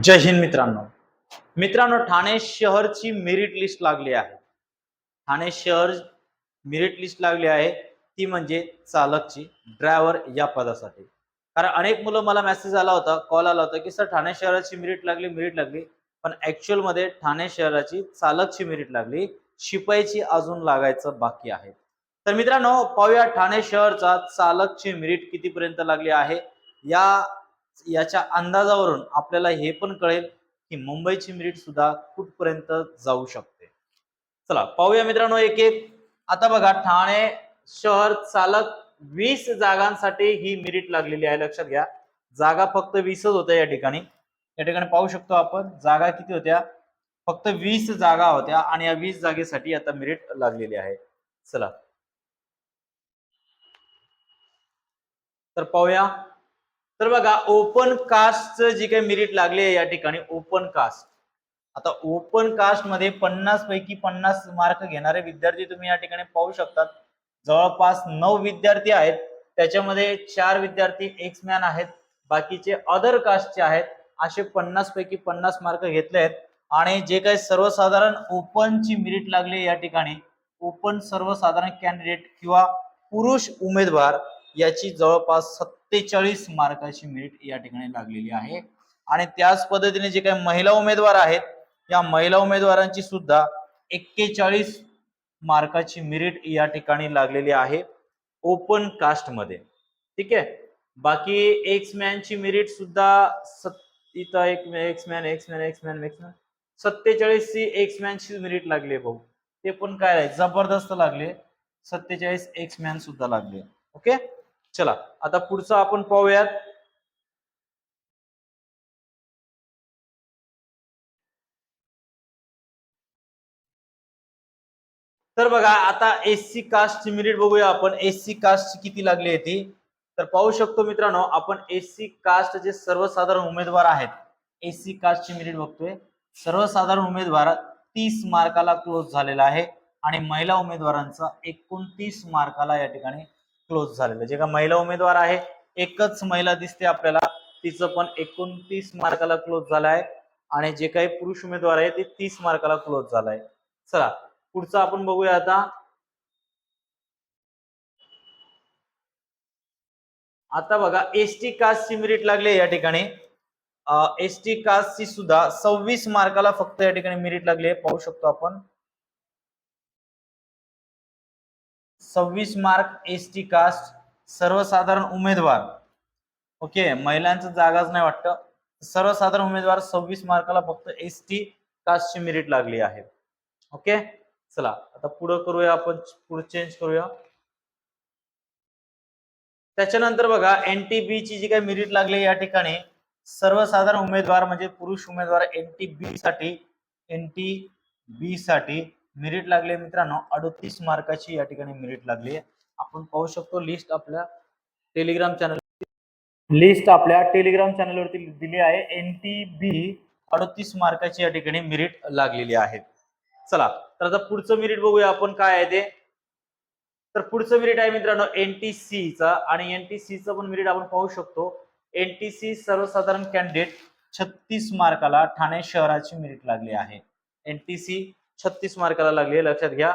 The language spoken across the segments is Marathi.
जय हिंद मित्रांनो. मित्रांनो ठाणे शहरची मेरिट लिस्ट लागली आहे. ठाणे शहर मेरिट लिस्ट लागली आहे. ती म्हणजे चालकची ड्रायव्हर या पदासाठी. कारण अनेक मुलं मला मेसेज आला होता कॉल आला होता की सर ठाणे शहराची मेरिट लागली मेरिट लागली. पण ऍक्च्युअलमध्ये ठाणे शहराची चालकची मेरिट लागली. शिपाईची अजून लागायचं बाकी आहे. तर मित्रांनो पाहूया ठाणे शहरचा चालकची मेरिट कितीपर्यंत लागली आहे. या याच्या अंदाजावरून आपल्याला हे पण कळेल की मुंबईची मिरिट सुद्धा कुठपर्यंत जाऊ शकते. चला पाहूया मित्रांनो एक एक. आता बघा ठाणे शहर चालक वीस जागांसाठी ही मिरिट लागलेली आहे. लक्षात घ्या. जागा फक्त वीसच होत्या या ठिकाणी. या ठिकाणी पाहू शकतो आपण जागा किती होत्या? फक्त वीस जागा होत्या आणि या वीस जागेसाठी आता मिरिट लागलेली आहे. चला. तर पाहूया. तर बघा ओपन कास्टचं जी काही मेरिट लागली आहे या ठिकाणी ओपन कास्ट आता ओपन कास्टमध्ये पन्नास पैकी पन्नास मार्क घेणारे विद्यार्थी तुम्ही या ठिकाणी पाहू शकतात. जवळपास नऊ विद्यार्थी आहेत. त्याच्यामध्ये चार विद्यार्थी एक्स मॅन आहेत. बाकीचे अदर कास्टचे आहेत. असे पन्नास पैकी पन्नास मार्क घेतले आहेत. आणि जे काही सर्वसाधारण ओपनची मेरिट लागली या ठिकाणी ओपन सर्वसाधारण कॅन्डिडेट किंवा पुरुष उमेदवार याची जवळपास सत्तेचाळीस मार्काची मेरिट या ठिकाणी लागलेली आहे. आणि त्याच पद्धतीने जे काही महिला उमेदवार आहेत या महिला उमेदवारांची सुद्धा एक्केचाळीस मार्काची मेरिट या ठिकाणी लागलेली आहे. ओपन कास्टमध्ये ठीक आहे? बाकी एक्स मॅनची मेरिट सुद्धा इथं एक ex man ex man ex man ex man सत्तेचाळीस ची एक्स मॅनची मेरिट लागली आहे भाऊ. ते पण काय आहे? जबरदस्त लागले. सत्तेचाळीस एक्स मॅन सुद्धा लागले. ओके चला आता पुढचं आपण पाहूयात. तर बघा आता एस सी कास्टची मेरिट बघूया आपण. एस सी कास्ट किती लागली आहे ती? तर पाहू शकतो मित्रांनो आपण एस सी कास्ट जे सर्वसाधारण उमेदवार आहेत. एस सी कास्टची मेरिट बघतोय. सर्वसाधारण उमेदवार तीस मार्काला क्लोज झालेला आहे. आणि महिला उमेदवारांचा एकोणतीस मार्काला या ठिकाणी क्लोज झालेलं. जे का महिला उमेदवार आहे एकच महिला दिसते आपल्याला. तिचं पण एकोणतीस मार्काला क्लोज झालं आहे आणि जे काही पुरुष उमेदवार आहे ते तीस मार्काला क्लोज झालं आहे चला पुढचं आपण बघूया आता. आता बघा एसटी कास्ट कास्टची मेरिट लागली या ठिकाणी. एसटी कास्ट कास्टची सुद्धा सव्वीस मार्काला फक्त या ठिकाणी मेरिट लागली आहे. पाहू शकतो आपण. सव्वीस मार्क एस टी कास्ट सर्वसाधारण उमेदवार. ओके महिलांचं जागाच नाही वाटतं. सर्वसाधारण उमेदवार सव्वीस मार्काला फक्त एस टी कास्टची मेरिट लागली आहे. ओके चला आता पुढं करूया आपण पुढे चेंज करूया. त्याच्यानंतर बघा एन टी बी ची जी काही मेरिट लागली या ठिकाणी सर्वसाधारण उमेदवार म्हणजे पुरुष उमेदवार एन टी बी साठी एन टी बी साठी मेरिट लागले मित्रांनो. अडतीस मार्काची या ठिकाणी मेरिट लागली आपण पाहू शकतो लिस्ट आपल्या टेलिग्राम चॅनल लिस्ट आपल्या टेलिग्राम चॅनलवरती दिली आहे. एन टी बी अडतीस मार्काची या ठिकाणी मेरिट लागलेली आहे. चला तर आता पुढचं मेरिट बघूया आपण काय आहे ते. तर पुढचं मेरिट आहे मित्रांनो एन टी चा. आणि एन टी चं पण मेरिट आपण पाहू शकतो. एन टी सी सर्वसाधारण कॅन्डिडेट छत्तीस मार्काला ठाणे शहराची मेरिट लागली आहे. एन टी सी छत्तीस मार्काला लागली आहे. लक्षात घ्या.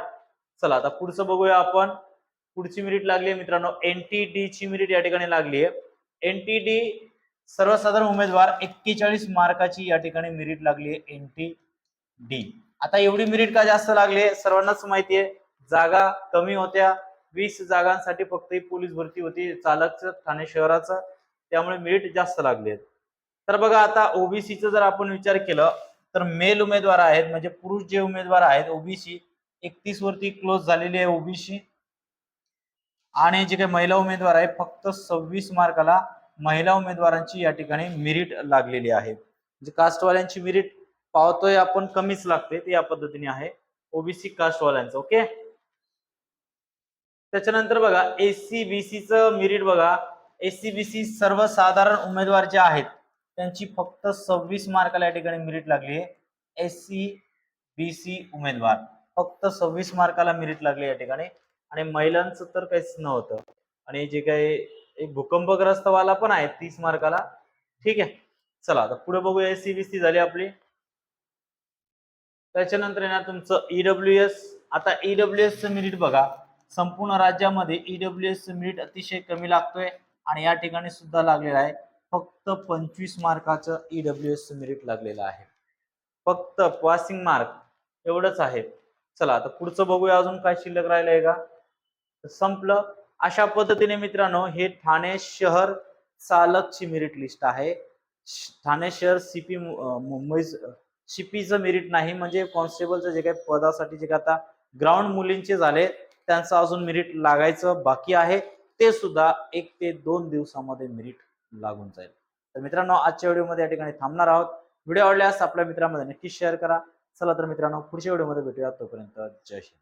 चला आता पुढचं बघूया आपण. पुढची मेरिट लागली आहे मित्रांनो. एनटीडी ची मेरिट या ठिकाणी लागली आहे. एनटीडी सर्वसाधारण उमेदवार एक्केचाळीस मार्काची या ठिकाणी मिरिट लागली आहे. एन डी आता एवढी मिरिट का जास्त लागली आहे? सर्वांनाच माहिती आहे. जागा कमी होत्या. वीस जागांसाठी फक्त ही पोलीस भरती होती. चालकचं ठाणे शहराचं. त्यामुळे मिरिट जास्त लागले आहेत तर बघा आता ओबीसीचं जर आपण विचार केलं तर मेल उमेदवार आहेत म्हणजे पुरुष जे उमेदवार आहेत ओबीसी एकतीस वरती क्लोज झालेली आहे ओबीसी. आणि जे काही महिला उमेदवार आहे फक्त सव्वीस मार्काला महिला उमेदवारांची या ठिकाणी मिरिट लागलेली आहे. म्हणजे कास्टवाल्यांची मिरिट पावतोय आपण कमीच लागते ते या पद्धतीने आहे. ओबीसी कास्टवाल्यांचं ओके त्याच्यानंतर बघा एससी बीसीचं मिरिट बघा. एससी बीसी सर्वसाधारण उमेदवार जे आहेत त्यांची फक्त सव्वीस मार्काला या ठिकाणी मेरिट लागली आहे. एस सी बी सी उमेदवार. फक्त सव्वीस मार्काला मेरिट लागली या ठिकाणी. आणि महिलांचं तर काहीच नव्हतं. आणि जे काही एक भूकंपग्रस्तवाला पण आहे तीस मार्काला. ठीक आहे. चला आता पुढे बघूया सी झाली आपली. त्याच्यानंतर येणार तुमचं ईडब्ल्यू एस आता ईडब्ल्यू एस मिनिट बघा. संपूर्ण राज्यामध्ये ईडब्ल्यू एस मिनिट अतिशय कमी लागतोय. आणि या ठिकाणी सुद्धा लागलेला आहे. फक्त पंचवीस मार्काचं ईडब्ल्यू एस मेरिट लागलेलं आहे. फक्त पासिंग मार्क एवढंच आहे. चला आता पुढचं बघूया अजून काय शिल्लक राहिलं आहे का संपलं. अशा पद्धतीने मित्रांनो हे ठाणे शहर चालकची मेरिट लिस्ट आहे. ठाणे शहर सीपी मुंबई सीपीचं मेरिट नाही म्हणजे कॉन्स्टेबलचं जे काही पदासाठी जे काय आता ग्राउंड मुलींचे झाले त्यांचं अजून मेरिट लागायचं बाकी आहे. ते सुद्धा एक ते दोन दिवसामध्ये मेरिट लागून जाईल. तर मित्रांनो आजच्या व्हिडिओमध्ये या ठिकाणी थांबणार आहोत. व्हिडिओ आवडल्यास आपल्या मित्रांमध्ये नक्की शेअर करा. चला तर मित्रांनो पुढच्या व्हिडिओमध्ये भेटूया. तोपर्यंत जय हिंद.